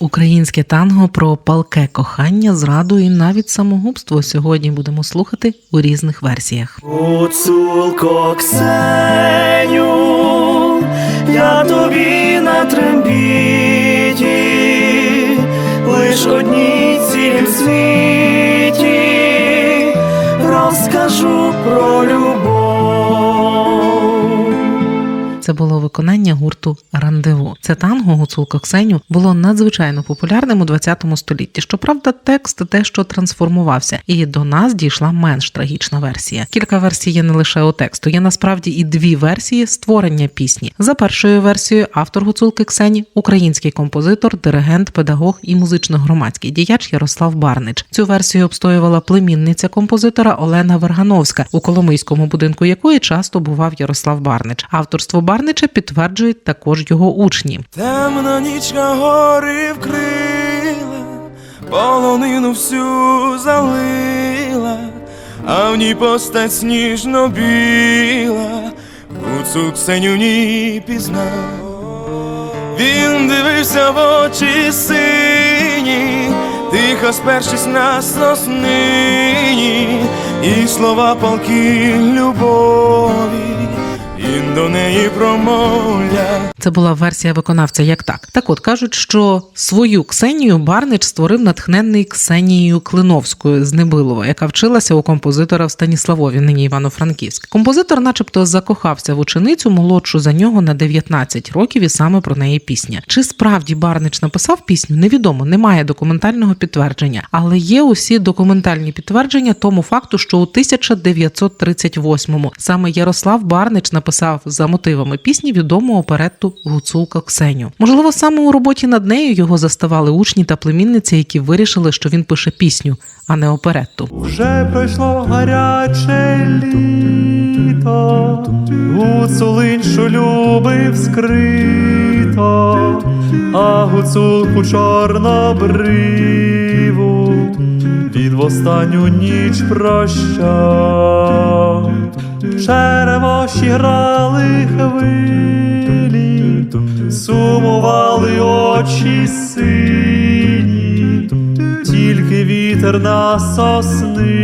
українське танго про палке кохання, зраду і навіть самогубство сьогодні будемо слухати у різних версіях. Ксеню, я тобі на трембіті, лиш одній цілім світі розкажу про любов. Це було виконання гурту Рандеву. Це танго гуцулка Ксеню було надзвичайно популярним у 20 столітті. Щоправда, текст дещо трансформувався, і до нас дійшла менш трагічна версія. Кілька версій є не лише у тексту, є насправді і дві версії створення пісні. За першою версією, автор гуцулки Ксені український композитор, диригент, педагог і музично-громадський діяч Ярослав Барнич. Цю версію обстоювала племінниця композитора Олена Вергановська, у Коломийському будинку якої часто бував Ярослав Барнич. Авторство Барнича підтверджують також його учні. Темна нічка гори вкрила, полонину всю залила, а в ній постать сніжно біла, Гуцу Ксеню в ній пізнав. Він дивився в очі сині, тихо спершись на соснині, і слова палки любові, до неї промовляв. Це була версія виконавця як так. Так от кажуть, що свою Ксенію Барнич створив натхненний Ксенією Клиновською з Небилова, яка вчилася у композитора в Станіславові, нині Івано-Франківськ. Композитор, начебто, закохався в ученицю молодшу за нього на 19 років, і саме про неї пісня. Чи справді Барнич написав пісню? Невідомо, немає документального підтвердження, але є усі документальні підтвердження тому факту, що у 1938-му саме Ярослав Барнич написав за мотивами пісні відому оперетту Гуцулка Ксеню. Можливо, саме у роботі над нею його заставали учні та племінниці, які вирішили, що він пише пісню, а не оперетту. Вже пройшло гаряче літо, гуцулиншу любив скрито, а гуцулку чорнобриву він в останню ніч прощав. В Черемоші грали хвилі, сумували очі сині, тільки вітер на соснині,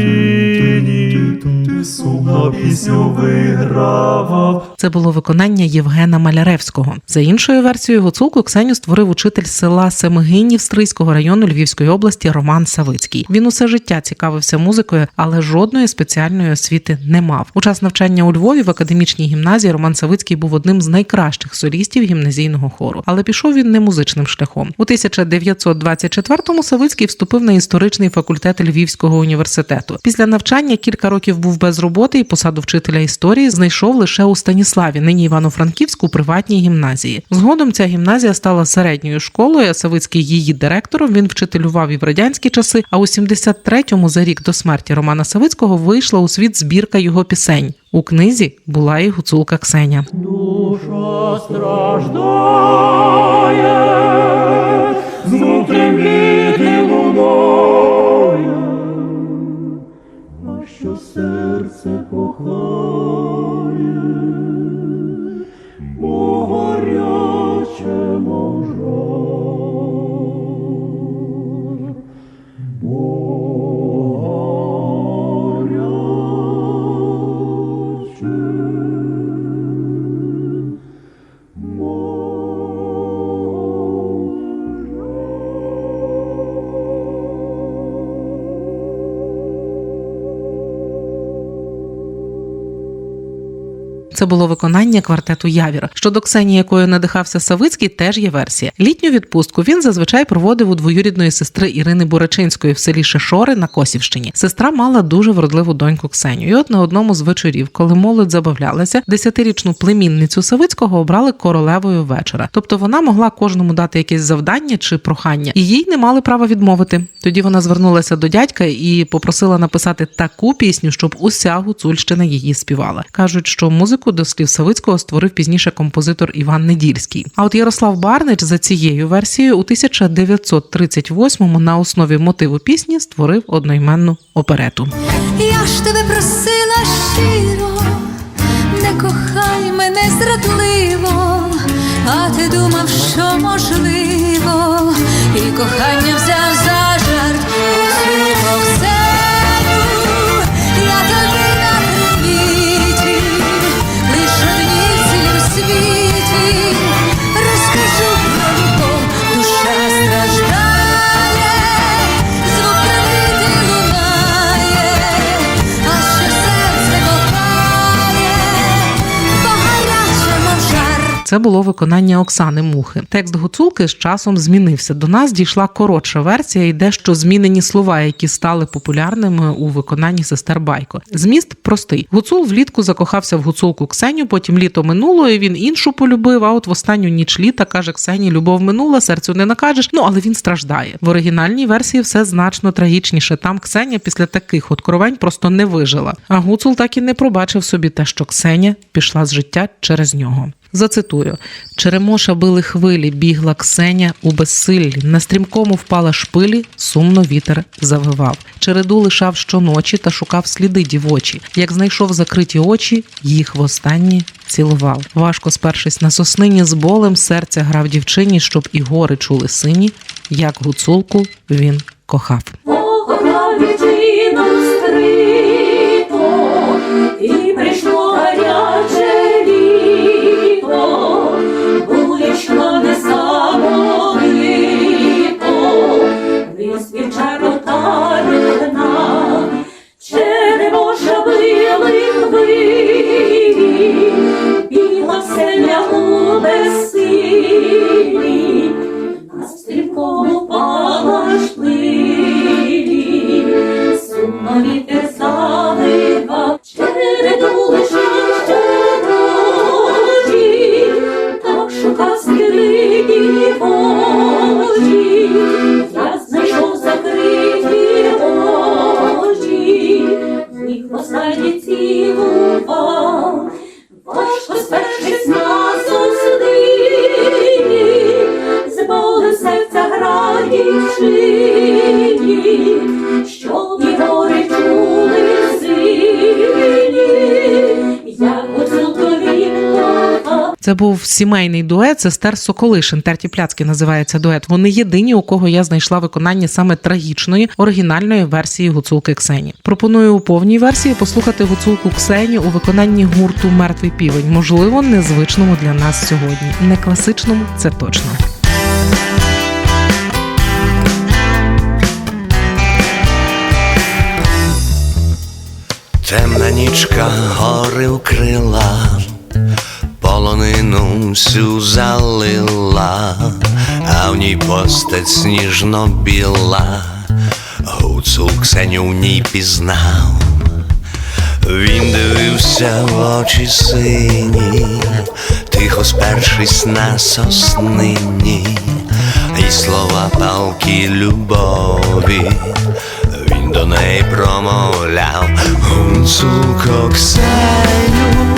сумно пісню вигравав. Це було виконання Євгена Маляревського. За іншою версією, гуцулку Ксеню створив учитель села Семигинів Стрийського району Львівської області Роман Савицький. Він усе життя цікавився музикою, але жодної спеціальної освіти не мав. У час навчання у Львові в академічній гімназії Роман Савицький був одним з найкращих солістів гімназійного хору, але пішов він не музичним шляхом. У 1924-му Савицький вступив на історичний факультет Львівського університету. Після навчання кілька років був без роботи і посаду вчителя історії знайшов лише у Станіславі, нині Івано-Франківську, приватній гімназії. Згодом ця гімназія стала середньою школою. Савицький її директором. Він вчителював і в радянські часи. А у 73-му, за рік до смерті Романа Савицького, вийшла у світ збірка його пісень. У книзі була і гуцулка Ксеня. Душа страждає, знутрем бідним Це було виконання квартету Явір. Щодо Ксенії, якою надихався Савицький, теж є версія. Літню відпустку він зазвичай проводив у двоюрідної сестри Ірини Бурачинської в селі Шишори на Косівщині. Сестра мала дуже вродливу доньку Ксеню. І от на одному з вечорів, коли молодь забавлялася, десятирічну племінницю Савицького обрали королевою вечора. Тобто вона могла кожному дати якесь завдання чи прохання, і їй не мали права відмовити. Тоді вона звернулася до дядька і попросила написати таку пісню, щоб уся гуцульщина її співала. кажуть, що музику до слів Савицького створив пізніше композитор Іван Недільський. А от Ярослав Барнич за цією версією у 1938-му на основі мотиву пісні створив одноіменну оперету. Я ж тебе просила щиро, не кохай мене зрадливо, а ти думав, що можливо, і кохання Це було виконання Оксани Мухи. Текст гуцулки з часом змінився. До нас дійшла коротша версія і дещо змінені слова, які стали популярними у виконанні сестер Байко. Зміст простий. Гуцул влітку закохався в гуцулку Ксеню. Потім літо минуло, і він іншу полюбив. А от в останню ніч літа каже Ксені, любов минула, серцю не накажеш. Ну але він страждає. В оригінальній версії все значно трагічніше. Там Ксеня після таких откровень просто не вижила. А гуцул так і не пробачив собі те, що Ксеня пішла з життя через нього. Зацитую: Черемоша били хвилі, бігла Ксеня у безсиллі. На стрімкому впала шпилі, сумно вітер завивав. Череду лишав щоночі та шукав сліди дівочі. Як знайшов закриті очі, їх востаннє цілував. Важко спершись на соснині з болем, серця грав дівчині, щоб і гори чули сині, як гуцулку він кохав. Дівчину скрито, і прийшло гаряче вітер завивав, череду лишив щедроті, так шукав сліди дівочі, я знайшов закриті очі, їх останні цілував, важко спершись на соснині, з серця гра Це був сімейний дует сестер Соколишин. Терті Пляцки називається дует. Вони єдині, у кого я знайшла виконання саме трагічної оригінальної версії гуцулки Ксені. Пропоную у повній версії послухати гуцулку Ксені у виконанні гурту Мертвий півень. Можливо, незвичному для нас сьогодні. Не класичному, це точно. Темна нічка гори вкрила, полонину всю залила, а в ній постать сніжно біла, гуцул Ксеню в ній пізнав. Він дивився в очі сині, тихо спершись на соснині, і слова палки любові, він до неї промовляв. Гунцуко Ксеню,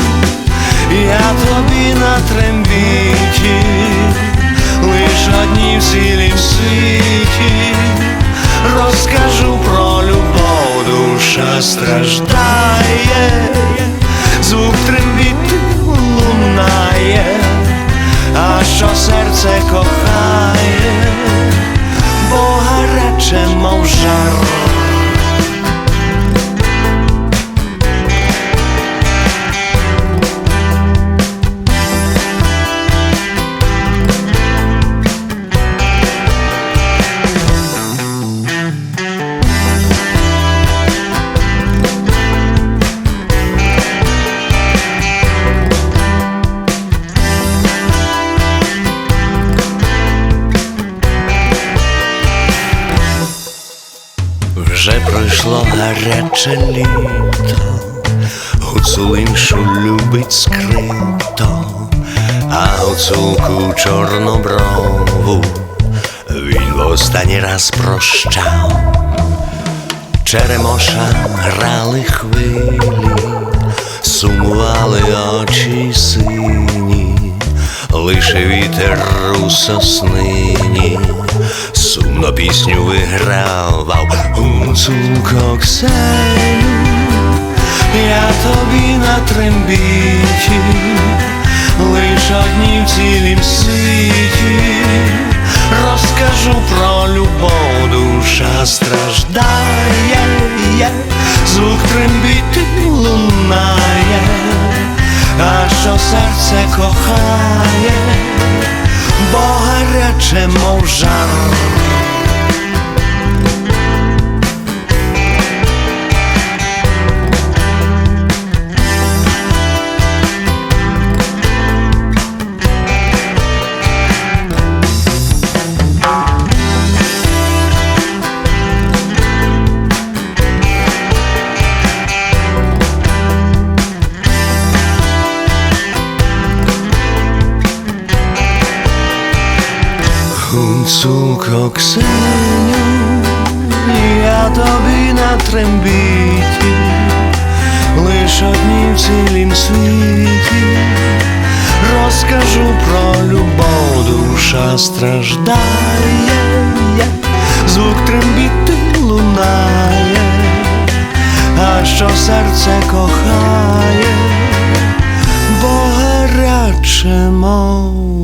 я тобі на трембіті, лиш одні в цілім світі, розкажу про любов, душа страждає, звук трембіти лунає, а що серце кохає, бо гаряче, мов жар. Пройшло гаряче літо, гуцул іншу любить скрито, а гуцулку чорноброву він в останній раз прощав. Черемоша грали хвилі, сумували очі сині, лише вітер у соснині, сумно пісню вигравав Ксеню, я тобі на трембіті, лиш одні в цілім Гуцулко Ксеню, я тобі на трембіті, лиш одній в цілім світі, розкажу про любов, душа страждає, звук трембіти лунає, а що серце кохає, бо гаряче, мов